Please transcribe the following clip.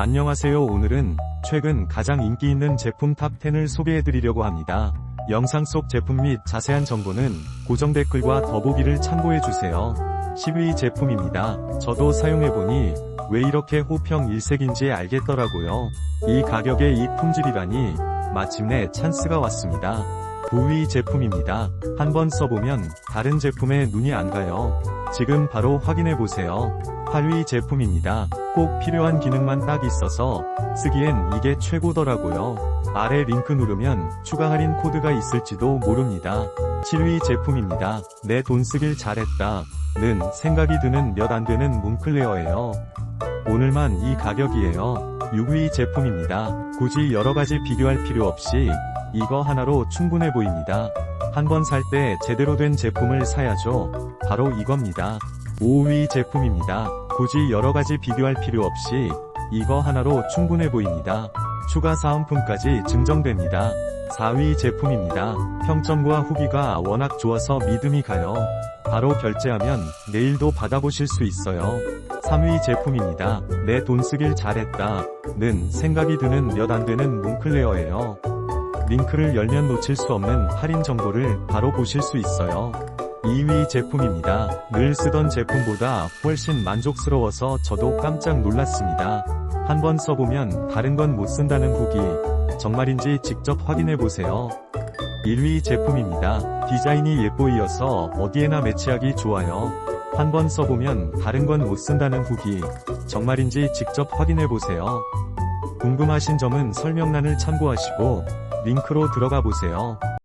안녕하세요 오늘은 최근 가장 인기 있는 제품 탑10을 소개해드리려고 합니다. 영상 속 제품 및 자세한 정보는 고정 댓글과 더보기를 참고해주세요. 10위 제품입니다. 저도 사용해보니 왜 이렇게 호평 일색인지 알겠더라고요. 이 가격에 이 품질이라니 마침내 찬스가 왔습니다. 9위 제품입니다. 한번 써보면 다른 제품에 눈이 안 가요. 지금 바로 확인해보세요. 8위 제품입니다. 꼭 필요한 기능만 딱 있어서 쓰기엔 이게 최고더라고요. 아래 링크 누르면 추가 할인 코드가 있을지도 모릅니다. 7위 제품입니다. 내 돈 쓰길 잘했다. 는 생각이 드는 몇 안 되는 뭉클레어예요. 오늘만 이 가격이에요. 6위 제품입니다. 굳이 여러가지 비교할 필요 없이 이거 하나로 충분해 보입니다. 한번 살 때 제대로 된 제품을 사야죠. 바로 이겁니다. 5위 제품입니다. 굳이 여러가지 비교할 필요 없이 이거 하나로 충분해 보입니다. 추가 사은품까지 증정됩니다. 4위 제품입니다. 평점과 후기가 워낙 좋아서 믿음이 가요. 바로 결제하면 내일도 받아보실 수 있어요. 3위 제품입니다. 내 돈 쓰길 잘했다. 는 생각이 드는 몇 안 되는 뭉클레어예요. 링크를 열면 놓칠 수 없는 할인 정보를 바로 보실 수 있어요. 2위 제품입니다. 늘 쓰던 제품보다 훨씬 만족스러워서 저도 깜짝 놀랐습니다. 한번 써보면 다른 건 못 쓴다는 후기. 정말인지 직접 확인해보세요. 1위 제품입니다. 디자인이 예뻐이어서 어디에나 매치하기 좋아요. 한번 써보면 다른 건 못 쓴다는 후기. 정말인지 직접 확인해보세요. 궁금하신 점은 설명란을 참고하시고 링크로 들어가 보세요.